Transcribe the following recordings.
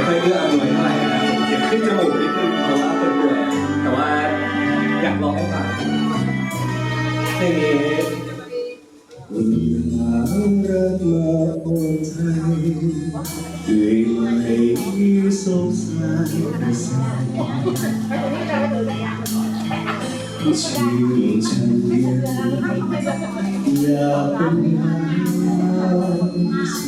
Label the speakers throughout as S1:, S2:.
S1: ไม่ค่อยเอื้ออำนวยเท่าไหร่นะครับเสียงขึ้นจมูกนิดนึงเพราะว่าคนป่วยแต่ว่าอยากลองให้ฟังเพลงนี้อุ่นหาเริ่มมาโอนใจด้วยไม่สงสารสายชื่อฉันเรียนอยากเป็นนาง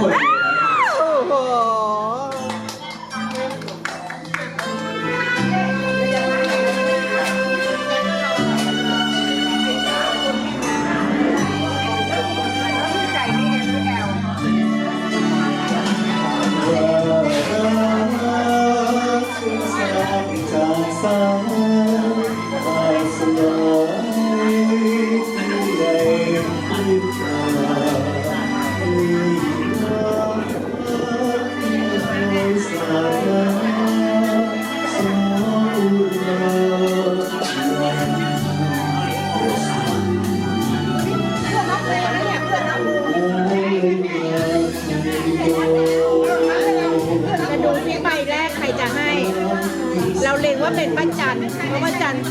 S1: คนเลย
S2: โอ้โห
S1: สลายใน
S2: ใจ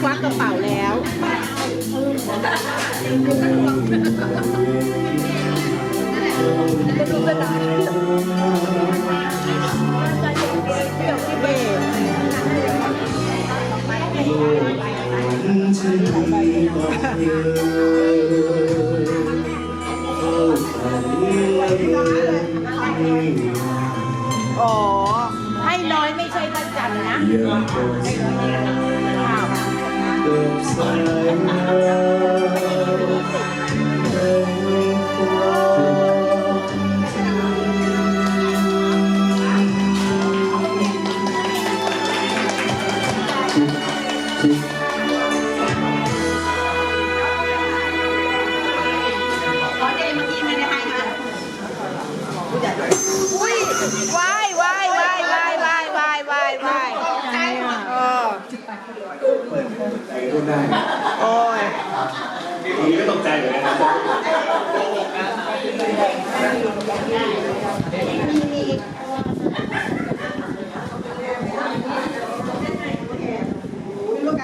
S2: วักกระเป๋าแล้วจะดูกระดาษเบ
S1: อ๋อ
S2: ให้ร้อยไม่ใช่ประจันนะ
S1: กับสายน้ำนความจริง
S2: อ
S1: ใจก็ได้
S2: โอ้ย
S1: ทีนี้ก็ตกใจเหมือนกันนะ